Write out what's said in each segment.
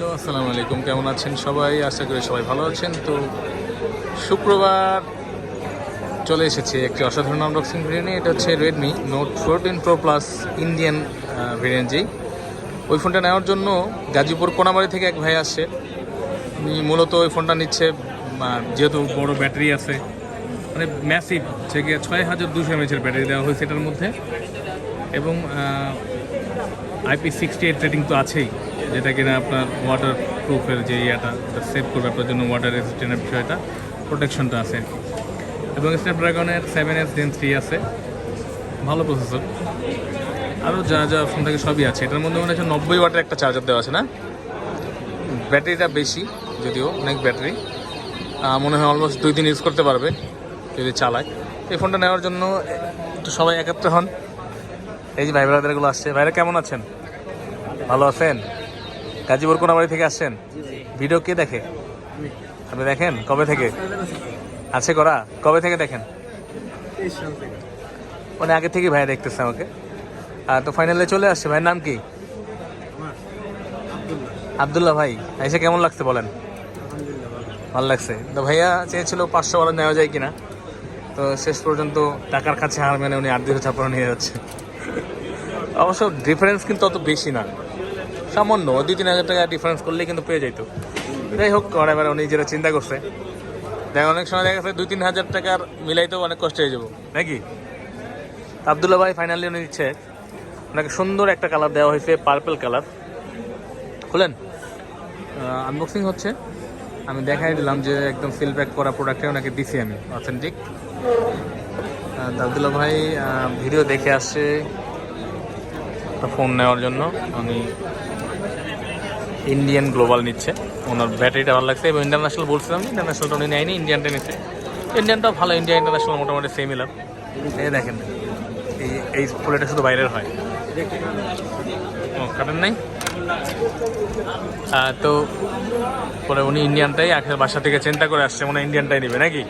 Hello, আসসালামু আলাইকুম। কেমন আছেন সবাই? আশা করি সবাই ভালো আছেন। তো শুক্রবার চলে এসেছে একটি অসাধারণ আনবক্সিং ভিডিও এটা হচ্ছে Redmi note fourteen pro plus Indian variant যেই। ওই ফোনটা নেওয়ার জন্য গাজীপুর কোনাবাড়ি থেকে এক ভাই আসছে। উনি মূলত ওই ফোনটা নিচ্ছে যেহেতু বড় ব্যাটারি আছে মানে ম্যাসিভ গিয়ে ছয় হাজার দুশো এমএচের ব্যাটারি দেওয়া হয়েছে এটার মধ্যে। এবং আইপি সিক্সটি এইট রেটিং তো আছেই, যেটা কিনা আপনার ওয়াটার প্রুফের যে ইয়েটা সেভ করবে আপনার জন্য ওয়াটার রেজিস্ট্যান্টের বিষয়টা প্রোটেকশনটা আছে। এবং স্ন্যাপড্রাগনের সেভেন এস জেন থ্রি আছে। ভালো প্রসেসর আরও যা যা ফোন থেকে সবই আছে। এটার মধ্যে মনে হচ্ছে নব্বই ওয়াটের একটা চার্জার দেওয়া আছে, না? ব্যাটারিটা বেশি, যদিও অনেক ব্যাটারি। মনে হয় অলমোস্ট দুই দিন ইউজ করতে পারবে, যদি চালায়। এই ফোনটা নেওয়ার জন্য, একটু সবাই একাত্র হন। এই যে ভাই ব্রাদারগুলো আসছে, ভাইরা কেমন আছেন? ভালো আছেন? গাজীপুর কোনাবাড়ি থেকে আসছেন? ভিডিও কে দেখে? আপনি দেখেন? কবে থেকে? আছে করা? কবে থেকে দেখেন? মানে আগে থেকে ভাই দেখতেছে আমাকে। আর তো ফাইনালে চলে আসছে, ভাইয়ের নাম কি? আবদুল্লাহ ভাই। এসে কেমন লাগছে বলেন? ভালো লাগছে। তো ভাইয়া চেয়েছিল পাঁচশো বারো নেওয়া যায় কিনা। তো শেষ পর্যন্ত টাকার কাছে হার মেনে উনি আট দুশো ছাপ্পান্ন নিয়ে যাচ্ছে। অবশ্য ডিফারেন্স কিন্তু অত বেশি না। সামান্য দুই, তিন হাজার টাকা ডিফারেন্স করলেই কিন্তু পেয়ে যেত যাই হোক এবার উনি যেটা চিন্তা করছে। দেখ অনেক সময় দেখা গেছে দুই, তিন হাজার টাকার মিলাইতেও অনেক কষ্ট হয়ে যাব, নাকি? আবদুল্লা ভাই ফাইনালি উনি দিচ্ছে। ওনাকে সুন্দর একটা কালার দেওয়া হয়েছে পার্পল কালার খুলেন। আনবক্সিং হচ্ছে। আমি দেখাই দিলাম যে একদম সিল প্যাক করা প্রোডাক্টে ওনাকে দিছি আমি অথেন্টিক আবদুল্লা ভাই ভিডিও দেখে আসছে। একটা ফোন নেওয়ার জন্য উনি ইন্ডিয়ান গ্লোবাল নিচ্ছে। ওনার ব্যাটারিটা ভালো লাগছে। এবং ইন্টারন্যাশনাল বলছিলাম ইন্টারন্যাশনালটা উনি নেয়নি ইন্ডিয়ানটা নিচ্ছে। ইন্ডিয়ানটাও ভালো ইন্ডিয়া ইন্টারন্যাশনাল মোটামুটি সেমই লাভ। এই দেখেন এই এই ফুলেটা শুধু বাইরের হয়। ও কাটেন নাই? তো পরে উনি ইন্ডিয়ানটাই আখের বাসা থেকে চিন্তা করে আসছে মনে ইন্ডিয়ানটাই নেবে নাকি?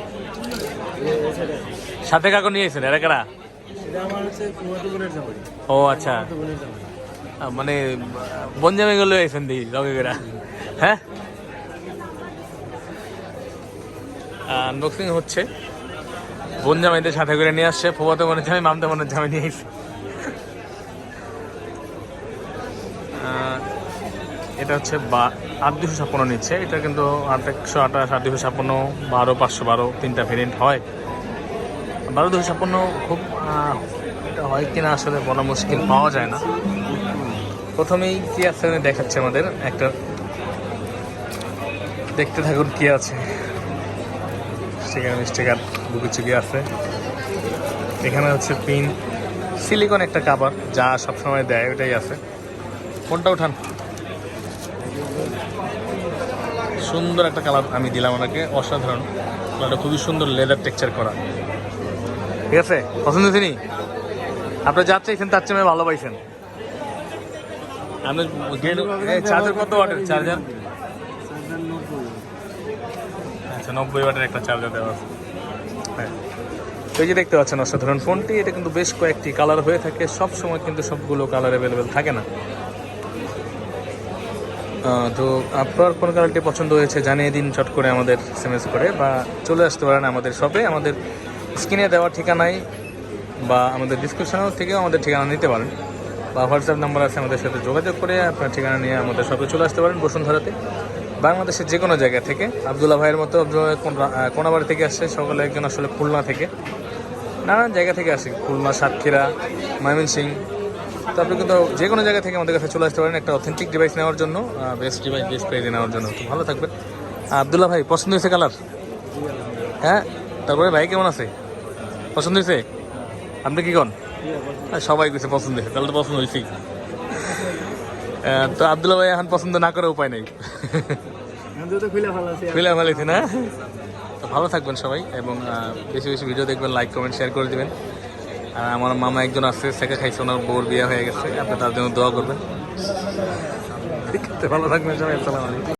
সাথে কাকু নিয়েছেন এরা কারা? ও আচ্ছা। মানে বনজামে গেলে এসেন দিই লগেরা হ্যাঁ? আনবক্সিং হচ্ছে। বনজামাইদের সাথে করে নিয়ে আসছে। ফোবাতে মনে জামাই মামতে মনে জামাই নিয়ে আহ, এটা হচ্ছে বা আট দুশো ছাপ্পান্ন নিচ্ছে। এটা কিন্তু আট একশো আঠাশ আট দুশো ছাপ্পান্ন বারো পাঁচশো বারো তিনটা ভেরিয়েন্ট হয়। বারো দুশো ছাপ্পান্ন খুব হয় কিনা আসলে বলা মুশকিল, পাওয়া যায় না। প্রথমেই কি আছে দেখাচ্ছে আমাদের, একটা দেখতে থাকুন কি আছে। সেখানে স্টিকার কিছু কি আছে। এখানে হচ্ছে পিন, সিলিকন একটা কাবার, যা সবসময় দেয় ওটাই আছে। কোনটা উঠান। সুন্দর একটা কালার আমি দিলাম ওনাকে, অসাধারণ। কালারটা খুবই সুন্দর, লেদার টেক্সচার করা। ঠিক আছে? পছন্দ হয়েছে আপনি যা চাইছেন তার চেয়ে ভালো পাইছেন। আপনি চার্জার কত ওয়াটের চার্জার? আচ্ছা নব্বই ওয়াটের একটা চার্জার দেওয়া আছে। হ্যাঁ। এই যে দেখতে পাচ্ছেন অসাধারণ ফোনটি এটা কিন্তু বেশ কয়েকটি কালার হয়ে থাকে। সব সময় কিন্তু সবগুলো কালার অ্যাভেলেবেল থাকে না। তো আপনার কোন কালারটি পছন্দ হয়েছে জানিয়ে দিন চট করে আমাদের এস করে বা চলে আসতে পারেন আমাদের শপে আমাদের স্ক্রিনে দেওয়া ঠিকানায় বা আমাদের ডিসক্রিপশন থেকেও আমাদের ঠিকানা নিতে পারেন। বা হোয়াটসঅ্যাপ নাম্বার আছে আমাদের সাথে যোগাযোগ করে আপনার ঠিকানা নিয়ে আমাদের শপে চলে আসতে পারেন বসুন্ধরাতে। বাংলাদেশের যে কোনো জায়গা থেকে। আবদুল্লাহ ভাইয়ের মতো কোনাবাড়ি থেকে আসছে সকলে একজন আসলে খুলনা থেকে। নানান জায়গা থেকে আসে খুলনা সাতক্ষীরা ময়মনসিং। তো আপনি কিন্তু যে কোনো জায়গা থেকে আমাদের কাছে চলে আসতে পারেন একটা অথেন্টিক ডিভাইস নেওয়ার জন্য বেস্ট ডিভাইস বেস্ট প্রাইজে নেওয়ার জন্য। তো ভালো থাকবেন। আবদুল্লাহ ভাই পছন্দ হয়েছে কালার হ্যাঁ? তারপরে ভাই কেমন আছে? পছন্দ হয়েছে? আপনি কি কন? সবাই কিছু পছন্দ হয়েছে, তাহলে তো পছন্দ হয়েছেই। তো আবদুল্লাহ ভাই এখন পছন্দ না করে উপায় নেই। ফিলে ভালো না তো ভালো থাকবেন সবাই, এবং বেশি বেশি ভিডিও দেখবেন, লাইক, কমেন্ট, শেয়ার করে দিবেন। আর আমার মামা একজন আছে, সেকে খাইছে, ওনার বউর বিয়ে হয়ে গেছে, আপনি তার জন্য দোয়া করবেন। ভালো থাকবেন সবাই, আসসালামু আলাইকুম।